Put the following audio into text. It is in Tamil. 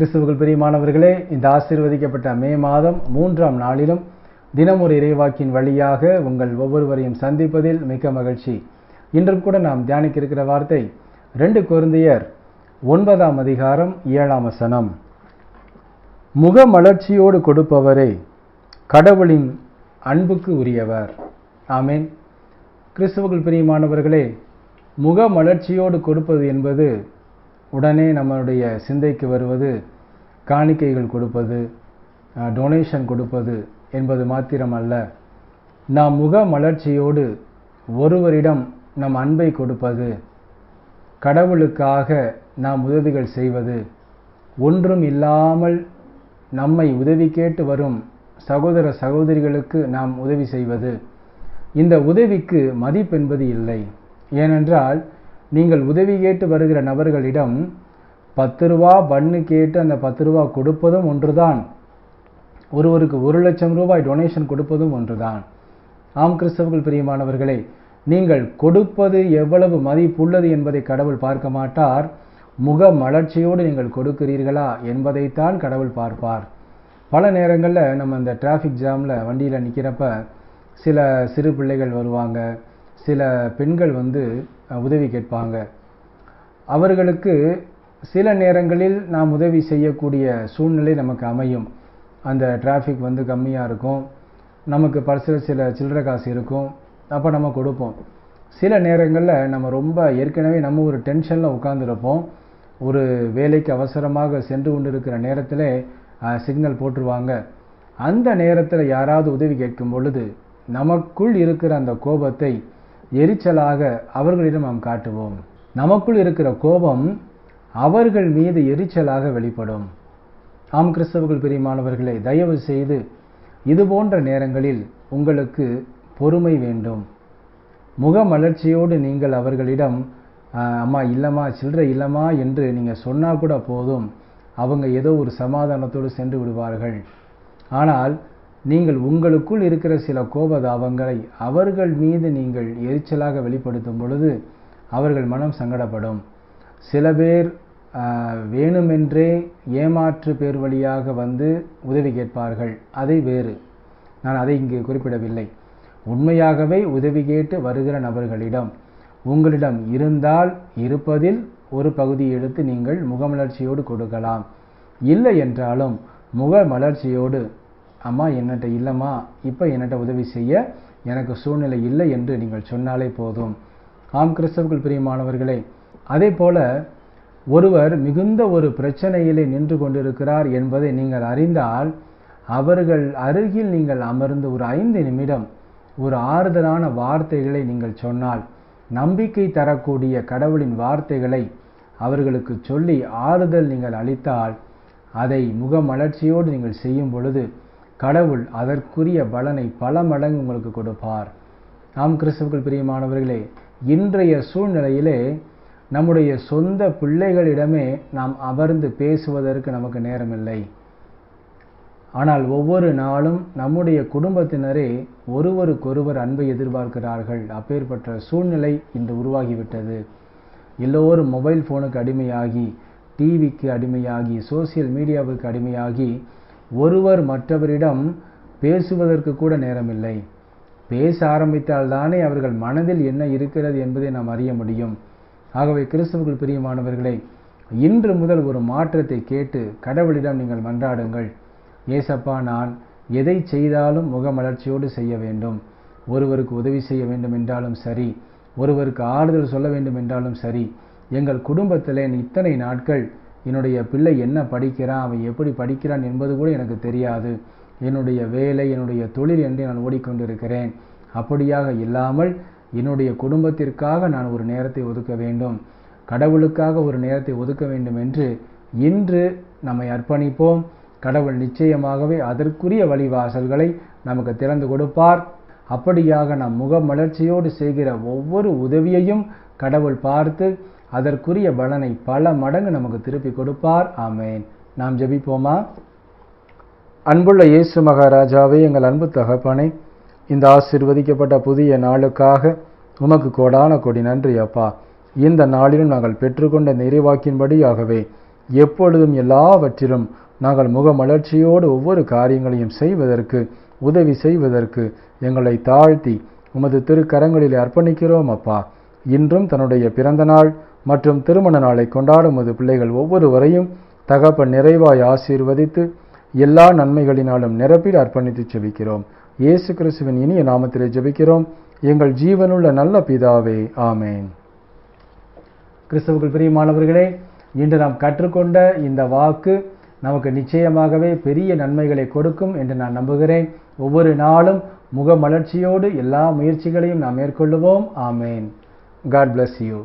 கிறிஸ்துவுக்குள் பிரியமானவர்களே இந்த ஆசீர்வதிக்கப்பட்ட மே மாதம் மூன்றாம் நாளிலும் தினமொரு இறைவாக்கின் வழியாக உங்கள் ஒவ்வொருவரையும் சந்திப்பதில் மிக்க மகிழ்ச்சி. இன்றும் கூட நாம் தியானிக்க இருக்கிற வார்த்தை ரெண்டு குருந்தியர் ஒன்பதாம் அதிகாரம் ஏழாம் வசனம். முகமலர்ச்சியோடு கொடுப்பவரே கடவுளின் அன்புக்கு உரியவர். ஆமேன். கிறிஸ்துவுக்குள் பிரியமானவர்களே முகமலர்ச்சியோடு கொடுப்பது என்பது உடனே நம்மளுடைய சிந்தைக்கு வருவது காணிக்கைகள் கொடுப்பது டொனேஷன் கொடுப்பது என்பது மாத்திரமல்ல. நாம் முக மலர்ச்சியோடு ஒருவரிடம் நம் அன்பை கொடுப்பது கடவுளுக்காக நாம் உதவிகள் செய்வது ஒன்றும் இல்லாமல் நம்மை உதவி கேட்டு வரும் சகோதர சகோதரிகளுக்கு நாம் உதவி செய்வது. இந்த உதவிக்கு மதிப்பென்பது இல்லை. ஏனென்றால் நீங்கள் உதவி கேட்டு வருகிற நபர்களிடம் பத்து ரூபா பண்ணு கேட்டு அந்த பத்து ரூபா கொடுப்பதும் ஒன்றுதான். ஒருவருக்கு ஒரு லட்சம் ரூபாய் டொனேஷன் கொடுப்பதும் ஒன்றுதான். ஆம் கிறிஸ்தவர்கள் பிரியமானவர்களே நீங்கள் கொடுப்பது எவ்வளவு மதிப்புள்ளது என்பதை கடவுள் பார்க்க மாட்டார். முக மலர்ச்சியோடு நீங்கள் கொடுக்கிறீர்களா என்பதைத்தான் கடவுள் பார்ப்பார். பல நேரங்களில் நம்ம இந்த டிராஃபிக் ஜாமில் வண்டியில் நிற்கிறப்ப சில சிறு பிள்ளைகள் வருவாங்க. சில பெண்கள் வந்து உதவி கேட்பாங்க. அவர்களுக்கு சில நேரங்களில் நாம் உதவி செய்யக்கூடிய சூழ்நிலை நமக்கு அமையும். அந்த டிராஃபிக் வந்து கம்மியாக இருக்கும். நமக்கு பர்சில் சில சில்லறை காசு இருக்கும். அப்போ நம்ம கொடுப்போம். சில நேரங்களில் நம்ம ரொம்ப ஏற்கனவே நம்ம ஒரு டென்ஷனில் உட்காந்துருப்போம் ஒரு வேலைக்கு அவசரமாக சென்று கொண்டு இருக்கிற நேரத்தில் சிக்னல் போட்டுருவாங்க. அந்த நேரத்தில் யாராவது உதவி கேட்கும் பொழுது நமக்குள் இருக்கிற அந்த கோபத்தை எரிச்சலாக அவர்களிடம் நாம் காட்டுவோம். நமக்குள் இருக்கிற கோபம் அவர்கள் மீது எரிச்சலாக வெளிப்படும். ஆம் கிறிஸ்தவர்கள் பிரியமானவர்களை தயவு செய்து இது போன்ற நேரங்களில் உங்களுக்கு பொறுமை வேண்டும். முகமலர்ச்சியோடு நீங்கள் அவர்களிடம் அம்மா இல்லைம்மா சில்லறை இல்லைம்மா என்று நீங்கள் சொன்னால் கூட போதும். அவங்க ஏதோ ஒரு சமாதானத்தோடு சென்று விடுவார்கள். ஆனால் நீங்கள் உங்களுக்குள் இருக்கிற சில கோபதாபங்களை அவர்கள் மீது நீங்கள் எரிச்சலாக வெளிப்படுத்தும் பொழுது அவர்கள் மனம் சங்கடப்படும். சில பேர் வேணுமென்றே ஏமாற்று பேர் வழியாக வந்து உதவி கேட்பார்கள். அதை வேறு. நான் அதை இங்கு குறிப்பிடவில்லை. உண்மையாகவே உதவி கேட்டு வருகிற நபர்களிடம் உங்களிடம் இருந்தால் இருப்பதில் ஒரு பகுதியை எடுத்து நீங்கள் முகமலர்ச்சியோடு கொடுக்கலாம். இல்லை என்றாலும் முக மலர்ச்சியோடு அம்மா என்னட்ட இல்லைம்மா இப்போ என்னட்ட உதவி செய்ய எனக்கு சூழ்நிலை இல்லை என்று நீங்கள் சொன்னாலே போதும். ஆம் கிறிஸ்தவர்கள் பிரியமானவர்களே அதே போல ஒருவர் மிகுந்த ஒரு பிரச்சனையிலே நின்று கொண்டிருக்கிறார் என்பதை நீங்கள் அறிந்தால் அவர்கள் அருகில் நீங்கள் அமர்ந்து ஒரு ஐந்து நிமிடம் ஒரு ஆறுதலான வார்த்தைகளை நீங்கள் சொன்னால் நம்பிக்கை தரக்கூடிய கடவுளின் வார்த்தைகளை அவர்களுக்கு சொல்லி ஆறுதல் நீங்கள் அளித்தால் அதை முகமலர்ச்சியோடு நீங்கள் செய்யும் பொழுது கடவுள் அதற்குரிய பலனை பல மடங்கு உங்களுக்கு கொடுப்பார். நாம் கிறிஸ்தவர்கள் பிரியமானவர்களே இன்றைய சூழ்நிலையிலே நம்முடைய சொந்த பிள்ளைகளிடமே நாம் அமர்ந்து பேசுவதற்கு நமக்கு நேரமில்லை. ஆனால் ஒவ்வொரு நாளும் நம்முடைய குடும்பத்தினரே ஒருவருக்கொருவர் அன்பை எதிர்பார்க்கிறார்கள். அப்பேற்பட்ட சூழ்நிலை இன்று உருவாகிவிட்டது. எல்லோரும் மொபைல் ஃபோனுக்கு அடிமையாகி டிவிக்கு அடிமையாகி சோசியல் மீடியாவுக்கு அடிமையாகி ஒருவர் மற்றவரிடம் பேசுவதற்கு கூட நேரமில்லை. பேச ஆரம்பித்தால்தானே அவர்கள் மனதில் என்ன இருக்கிறது என்பதை நாம் அறிய முடியும். ஆகவே கிறிஸ்தவர்கள் பிரியமானவர்களே இன்று முதல் ஒரு மாற்றத்தை கேட்டு கடவுளிடம் நீங்கள் மன்றாடுங்கள். ஏசப்பா நான் எதை செய்தாலும் முகமலர்ச்சியோடு செய்ய வேண்டும். ஒருவருக்கு உதவி செய்ய வேண்டும் என்றாலும் சரி ஒருவருக்கு ஆறுதல் சொல்ல வேண்டும் என்றாலும் சரி எங்கள் குடும்பத்தில் இத்தனை நாட்கள் என்னுடைய பிள்ளை என்ன படிக்கிறான் அவன் எப்படி படிக்கிறான் என்பது கூட எனக்கு தெரியாது. என்னுடைய வேலை என்னுடைய தொழில் என்று நான் ஓடிக்கொண்டிருக்கிறேன். அப்படியாக இல்லாமல் என்னுடைய குடும்பத்திற்காக நான் ஒரு நேரத்தை ஒதுக்க வேண்டும். கடவுளுக்காக ஒரு நேரத்தை ஒதுக்க வேண்டும் என்று இன்று நம்மை அர்ப்பணிப்போம். கடவுள் நிச்சயமாகவே அதற்குரிய வழிவாசல்களை நமக்கு திறந்து கொடுப்பார். அப்படியாக நாம் முகமலர்ச்சியோடு செய்கிற ஒவ்வொரு உதவியையும் கடவுள் பார்த்து அதற்குரிய பலனை பல மடங்கு நமக்கு திருப்பி கொடுப்பார். ஆமேன். நாம் ஜெபிப்போமா? அன்புள்ள இயேசு மகாராஜாவே எங்கள் அன்பு தகப்பனை இந்த ஆசிர்வதிக்கப்பட்ட புதிய நாளுக்காக உமக்கு கோடான கொடி நன்றி அப்பா. இந்த நாளிலும் நாங்கள் பெற்றுக்கொண்ட நிறைவாக்கின்படியாகவே எப்பொழுதும் எல்லாவற்றிலும் நாங்கள் முகமலர்ச்சியோடு ஒவ்வொரு காரியங்களையும் செய்வதற்கு உதவி செய்வதற்கு எங்களை தாழ்த்தி உமது திருக்கரங்களில் அர்ப்பணிக்கிறோம் அப்பா. இன்றும் தன்னுடைய பிறந்த நாள் மற்றும் திருமண நாளை கொண்டாடும் உமது பிள்ளைகள் ஒவ்வொருவரையும் தகப்பன் நிறைவாய் ஆசீர்வதித்து எல்லா நன்மைகளினாலும் நிரப்பில் அர்ப்பணித்து செவிக்கிறோம் இயேசு கிறிஸ்துவின் இனிய நாமத்திலே ஜெபிக்கிறோம். எங்கள் ஜீவனுள்ள நல்ல பிதாவே ஆமேன். கிறிஸ்தவுக்குள் பிரியமானவர்களே இன்று நாம் கற்றுக்கொண்ட இந்த வாக்கு நமக்கு நிச்சயமாகவே பெரிய நன்மைகளை கொடுக்கும் என்று நான் நம்புகிறேன். ஒவ்வொரு நாளும் முகமலர்ச்சியோடு எல்லா முயற்சிகளையும் நாம் மேற்கொள்ளுவோம். ஆமேன். God bless you